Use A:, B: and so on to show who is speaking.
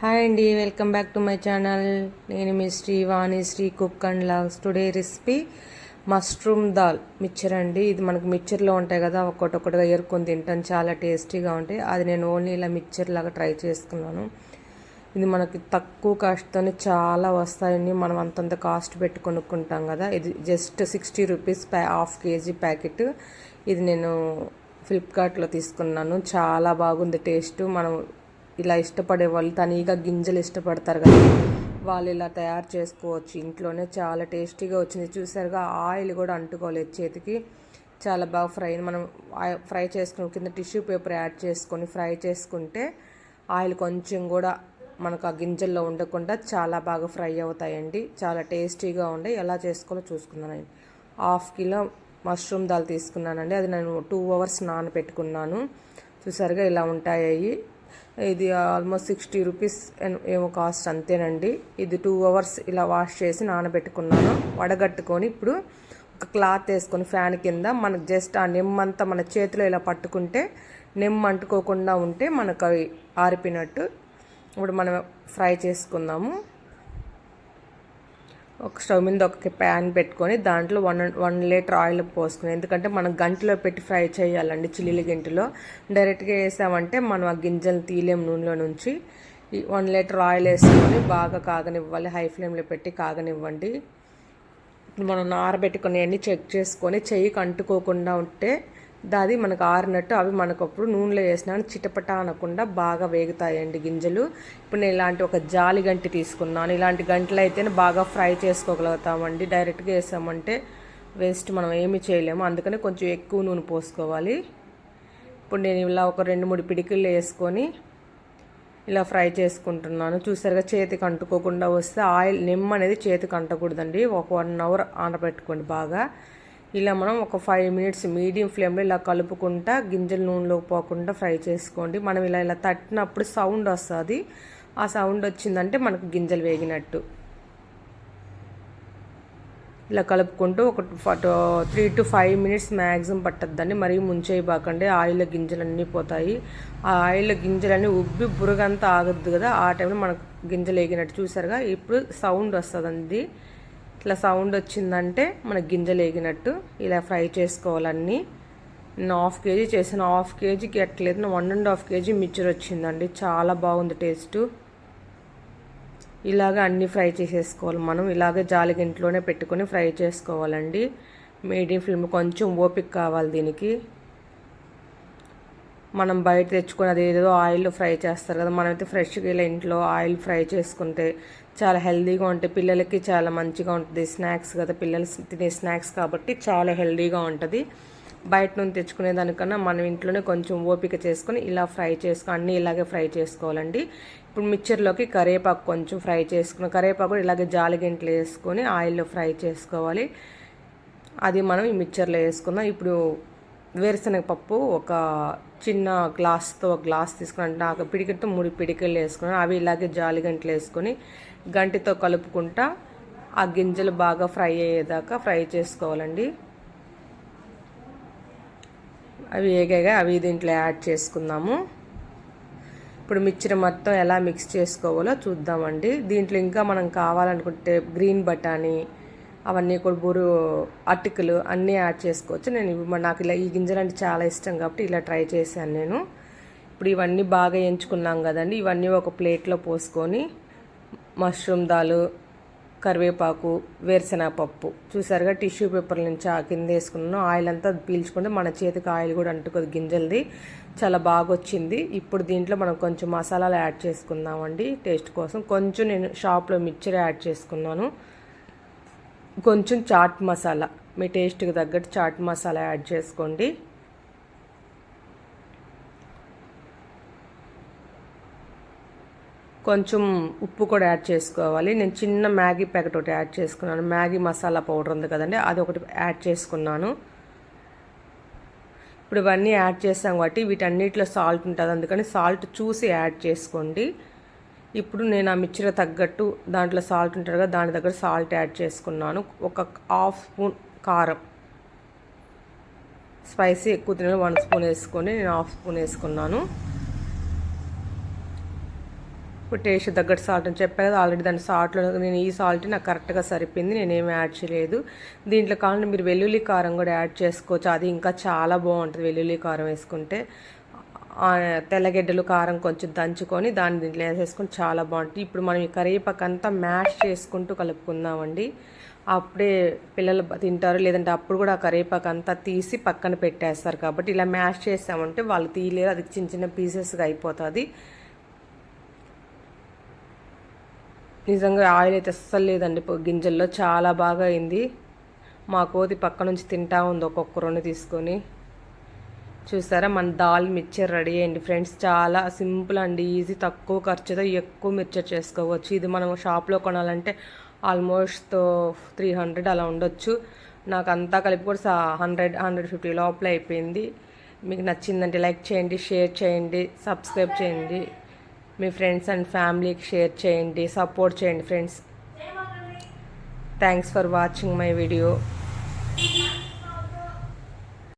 A: Hi అండి welcome back to my channel. నేను మీ Sri Vani Sri cook and logs today recipe mushroom dal. Mixture అండి ఇది మనకు మిక్చర్లో ఉంటాయి కదా ఒక్కొక్కటిగా ఏరుకొని తింటాను చాలా టేస్టీగా ఉంటాయి. అది నేను ఓన్లీ ఇలా మిక్చర్ లాగా ట్రై చేసుకున్నాను. ఇది మనకి తక్కువ కాస్ట్తోనే చాలా వస్తాయండి. మనం అంతంత కాస్ట్ పెట్టి కొనుక్కుంటాం కదా. ఇది జస్ట్ సిక్స్టీ రూపీస్ ప్యా హాఫ్ కేజీ ప్యాకెట్. ఇది నేను ఫ్లిప్కార్ట్లో తీసుకున్నాను. చాలా బాగుంది టేస్ట్. మనం ఇలా ఇష్టపడే వాళ్ళు తనీగా గింజలు ఇష్టపడతారు కదా. వాళ్ళు ఇలా తయారు చేసుకోవచ్చు. ఇంట్లోనే చాలా టేస్టీగా వచ్చింది. చూసారుగా ఆయిల్ కూడా అంటుకోలేదు చేతికి. చాలా బాగా ఫ్రై. మనం ఫ్రై చేసుకుని కింద టిష్యూ పేపర్ యాడ్ చేసుకొని ఫ్రై చేసుకుంటే ఆయిల్ కొంచెం కూడా మనకు ఆ గింజల్లో ఉండకుండా చాలా బాగా ఫ్రై అవుతాయండి. చాలా టేస్టీగా ఉండే. ఎలా చేసుకోవాలో చూసుకున్నానండి హాఫ్ కిలో మష్రూమ్ దాల్ తీసుకున్నానండి. అది నేను టూ అవర్స్ నానబెట్టుకున్నాను. చూసారుగా ఇలా ఉంటాయి ఇది ఆల్మోస్ట్ సిక్స్టీ రూపీస్ ఏమో కాస్ట్ అంతేనండి. ఇది టూ అవర్స్ ఇలా వాష్ చేసి నానబెట్టుకున్నాను. వడగట్టుకొని ఇప్పుడు ఒక క్లాత్ వేసుకొని ఫ్యాన్ కింద మనకు జస్ట్ ఆ నిమ్మంతా మన చేతిలో ఇలా పట్టుకుంటే నిమ్మ అంటుకోకుండా ఉంటే మనకు అవి ఆరిపినట్టు ఇప్పుడు మనం ఫ్రై చేసుకుందాము. ఒక స్టవ్ మీద ఒక ప్యాన్ పెట్టుకొని దాంట్లో వన్ వన్ లీటర్ ఆయిల్ పోసుకుని ఎందుకంటే మనం గంటలో పెట్టి ఫ్రై చేయాలండి చిల్లీల గింటలో. డైరెక్ట్గా వేసామంటే మనం ఆ గింజలు తీలేం నూనెలో నుంచి. ఈ వన్ లీటర్ ఆయిల్ వేసుకొని బాగా కాగనివ్వాలి హై ఫ్లేమ్లో పెట్టి కాగనివ్వండి. మనం నారబెట్టుకుని అన్నీ చెక్ చేసుకొని చెయ్యికి అంటుకోకుండా ఉంటే దాది మనకు ఆరినట్టు అవి మనకు అప్పుడు నూనెలో వేసినా చిటపట అనకుండా బాగా వేగుతాయండి గింజలు. ఇప్పుడు నేను ఇలాంటి ఒక జాలి గంటి తీసుకున్నాను. ఇలాంటి గంటలు అయితేనే బాగా ఫ్రై చేసుకోగలుగుతామండి. డైరెక్ట్గా వేసామంటే వేస్ట్ మనం ఏమి చేయలేము. అందుకనే కొంచెం ఎక్కువ నూనె పోసుకోవాలి. ఇప్పుడు నేను ఇలా ఒక రెండు మూడు పిడికిళ్ళు వేసుకొని ఇలా ఫ్రై చేసుకుంటున్నాను. చూసారుగా చేతికి అంటుకోకుండా వస్తే ఆయిల్ నిమ్మ అనేది చేతికి అంటకూడదండి. ఒక వన్ అవర్ ఆనబెట్టుకోండి బాగా. ఇలా మనం ఒక ఫైవ్ మినిట్స్ మీడియం ఫ్లేమ్లో ఇలా కలుపుకుంటా గింజలు నూనెలోకి పోకుండా ఫ్రై చేసుకోండి. మనం ఇలా ఇలా తట్టినప్పుడు సౌండ్ వస్తుంది. ఆ సౌండ్ వచ్చిందంటే మనకు గింజలు వేగినట్టు. ఇలా కలుపుకుంటూ ఒక three to five minutes maximum పట్టద్దండి. మరీ ముంచేయబాకండి. ఆయిల్ గింజలు అన్నీ పోతాయి. ఆ ఆయిల్ గింజలన్నీ ఉబ్బి బురగంతా ఆగద్దు కదా. ఆ టైంలో మనకు గింజలు వేగినట్టు చూసారుగా? ఇప్పుడు సౌండ్ వస్తుందండి. ఇట్లా సౌండ్ వచ్చిందంటే మన గింజలు వేగినట్టు ఇలా ఫ్రై చేసుకోవాలన్నీ. నేను హాఫ్ కేజీ చేసిన హాఫ్ కేజీకి ఎట్లేదు. One and half KG mixture వచ్చిందండి. చాలా బాగుంది టేస్ట్. ఇలాగ అన్నీ ఫ్రై చేసేసుకోవాలి మనం. ఇలాగే జాలిగింట్లోనే పెట్టుకొని ఫ్రై చేసుకోవాలండి. మీడియం ఫ్లేమ్ కొంచెం ఓపిక కావాలి దీనికి. మనం బయట తెచ్చుకొని అది ఏదో ఆయిల్ ఫ్రై చేస్తారు కదా. మనమైతే ఫ్రెష్గా ఇలా ఇంట్లో ఆయిల్ ఫ్రై చేసుకుంటే చాలా హెల్దీగా ఉంటాయి పిల్లలకి చాలా మంచిగా ఉంటుంది. స్నాక్స్ కదా పిల్లలు తినే స్నాక్స్ కాబట్టి చాలా హెల్దీగా ఉంటుంది. బయట నుండి తెచ్చుకునే దానికన్నా మనం ఇంట్లోనే కొంచెం ఓపిక చేసుకొని ఇలా ఫ్రై చేసుకో అన్నీ ఇలాగే ఫ్రై చేసుకోవాలండి. ఇప్పుడు మిక్చర్లోకి కరివేపాకు కొంచెం ఫ్రై చేసుకుని కరివేపాకు కూడా ఇలాగే జాలిగింట్లు వేసుకొని ఆయిల్లో ఫ్రై చేసుకోవాలి. అది మనం ఈ మిక్చర్లో వేసుకుందాం. ఇప్పుడు వేరుశనగ పప్పు ఒక చిన్న గ్లాస్తో ఒక గ్లాస్ తీసుకుని నాకు పిడికితో మూడు పిడికిళ్ళు వేసుకుని అవి ఇలాగే జాలి గంటలు వేసుకొని గంటితో కలుపుకుంటా ఆ గింజలు బాగా ఫ్రై అయ్యేదాకా ఫ్రై చేసుకోవాలండి. అవి ఏగాగా అవి దీంట్లో యాడ్ చేసుకుందాము. ఇప్పుడు మిక్చర్ మొత్తం ఎలా మిక్స్ చేసుకోవాలో చూద్దామండి. దీంట్లో ఇంకా మనం కావాలనుకుంటే గ్రీన్ బఠానీ అవన్నీ కూడా బూరు అటుకులు అన్నీ యాడ్ చేసుకోవచ్చు. నేను ఇవి నాకు ఇలా ఈ గింజలు అంటే చాలా ఇష్టం కాబట్టి ఇలా ట్రై చేశాను నేను. ఇప్పుడు ఇవన్నీ బాగా ఎంచుకున్నాం కదండి. ఇవన్నీ ఒక ప్లేట్లో పోసుకొని మష్రూమ్ దాలు కరివేపాకు వేరుశనగ పప్పు చూసారుగా టిష్యూ పేపర్ నుంచి ఆ కింద వేసుకున్నాను. ఆయిల్ అంతా పీల్చుకుంటే మన చేతికి ఆయిల్ కూడా అంటుకోదు గింజలది. చాలా బాగా వచ్చింది. ఇప్పుడు దీంట్లో మనం కొంచెం మసాలాలు యాడ్ చేసుకుందామండి టేస్ట్ కోసం. కొంచెం నేను షాప్లో మిక్చర్ యాడ్ చేసుకున్నాను. కొంచెం చాట్ మసాలా. మీ టేస్ట్కి తగ్గట్టు చాట్ మసాలా యాడ్ చేసుకోండి. కొంచెం ఉప్పు కూడా యాడ్ చేసుకోవాలి. నేను చిన్న మ్యాగీ ప్యాకెట్ ఒకటి యాడ్ చేసుకున్నాను. మ్యాగీ మసాలా పౌడర్ ఉంది కదండి అది ఒకటి యాడ్ చేసుకున్నాను. ఇప్పుడు ఇవన్నీ యాడ్ చేసాం కాబట్టి వీటన్నిటిలో సాల్ట్ ఉంటుంది. అందుకని సాల్ట్ చూసి యాడ్ చేసుకోండి. ఇప్పుడు నేను ఆ మిక్చర్ తగ్గట్టు దాంట్లో సాల్ట్ ఉంటుంది కదా దాని దగ్గర సాల్ట్ యాడ్ చేసుకున్నాను. ఒక హాఫ్ స్పూన్ కారం. స్పైసీ ఎక్కువ తిన వన్ స్పూన్ వేసుకొని నేను హాఫ్ స్పూన్ వేసుకున్నాను. ఇప్పుడు టేస్ట్ తగ్గట్టు సాల్ట్ అని చెప్పాను కదా ఆల్రెడీ దాని సాల్ట్లో నేను ఈ సాల్ట్ నాకు కరెక్ట్గా సరిపోయింది. నేనేమి యాడ్ చేయలేదు. దీంట్లో కావాలంటే మీరు వెల్లుల్లి కారం కూడా యాడ్ చేసుకోవచ్చు. అది ఇంకా చాలా బాగుంటుంది వెల్లుల్లి కారం వేసుకుంటే. తెల్లగడ్డలు కారం కొంచెం దంచుకొని దాన్ని దీంట్లో వేసేసుకొని చాలా బాగుంటుంది. ఇప్పుడు మనం ఈ కరివేపాకు అంతా మ్యాష్ చేసుకుంటూ కలుపుకుందామండి. అప్పుడే పిల్లలు తింటారు. లేదంటే అప్పుడు కూడా ఆ కరివేపాకు అంతా తీసి పక్కన పెట్టేస్తారు కాబట్టి ఇలా మ్యాష్ చేసామంటే వాళ్ళు తీయలేరు. అది చిన్న చిన్న పీసెస్గా అయిపోతుంది. నిజంగా ఆయిల్ అయితే అస్సలు లేదండి. గింజల్లో చాలా బాగా అయింది. మా కోతి పక్క నుంచి తింటా ఉంది ఒక్కొక్క రెండు తీసుకొని. చూసారా? మన దాల్ మిక్చర్ రెడీ అయ్యింది. ఫ్రెండ్స్ చాలా సింపుల్ అండి ఈజీ. తక్కువ ఖర్చుతో ఎక్కువ మిక్చర్ చేసుకోవచ్చు. ఇది మనం షాప్లో కొనాలంటే ఆల్మోస్ట్ త్రీ హండ్రెడ్ అలా ఉండొచ్చు. నాకు అంతా కలిపి కూడా హండ్రెడ్ హండ్రెడ్ ఫిఫ్టీ లోపల అయిపోయింది. మీకు నచ్చిందంటే లైక్ చేయండి షేర్ చేయండి సబ్స్క్రైబ్ చేయండి. మీ ఫ్రెండ్స్ అండ్ ఫ్యామిలీకి షేర్ చేయండి సపోర్ట్ చేయండి friends. Thanks for watching my video.